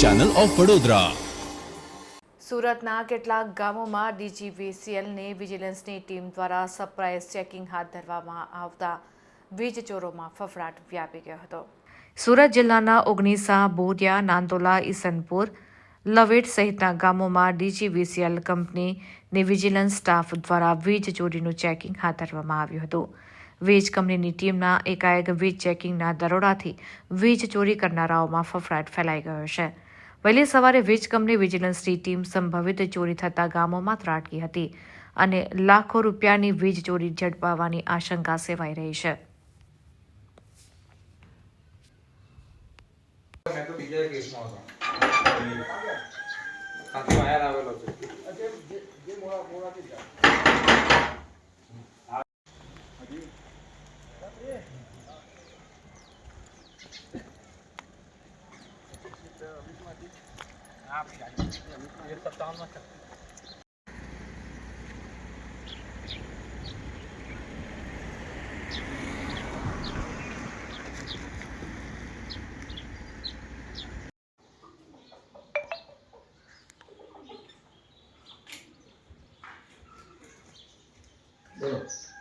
Channel of Vadodara સુરતના કેટલાક ગામોમાં ડીજીવીસીએલની વિજિલન્સની ટીમ દ્વારા સરપ્રાઇઝ ચેકિંગ હાથ ધરવામાં આવતા વીજ ચોરોમાં ફફડાટ વ્યાપી ગયો હતો. સુરત જિલ્લાના ઓગણીસા, બોરિયા, નાંદોલા, ઈસનપુર, લવેટ સહિતના ગામોમાં ડીજીવીસીએલ કંપનીની વિજિલન્સ સ્ટાફ દ્વારા વીજ ચોરીનું ચેકિંગ હાથ ધરવામાં આવ્યું હતું. વીજ કંપનીની ટીમના એકાએક વીજ ચેકિંગના દરોડાથી વીજ ચોરી કરનારાઓમાં ફફડાટ ફેલાઈ ગયો છે. વહેલી સવારે વીજ કંપની વિજિલન્સની ટીમ સંભવિત ચોરી થતા ગામોમાં ત્રાટકી હતી અને લાખો રૂપિયાની વીજ ચોરી ઝડપાવવાની આશંકા સેવાઈ રહી છે. બીજા કેસમાં હતો. આવેલો છે. Yes.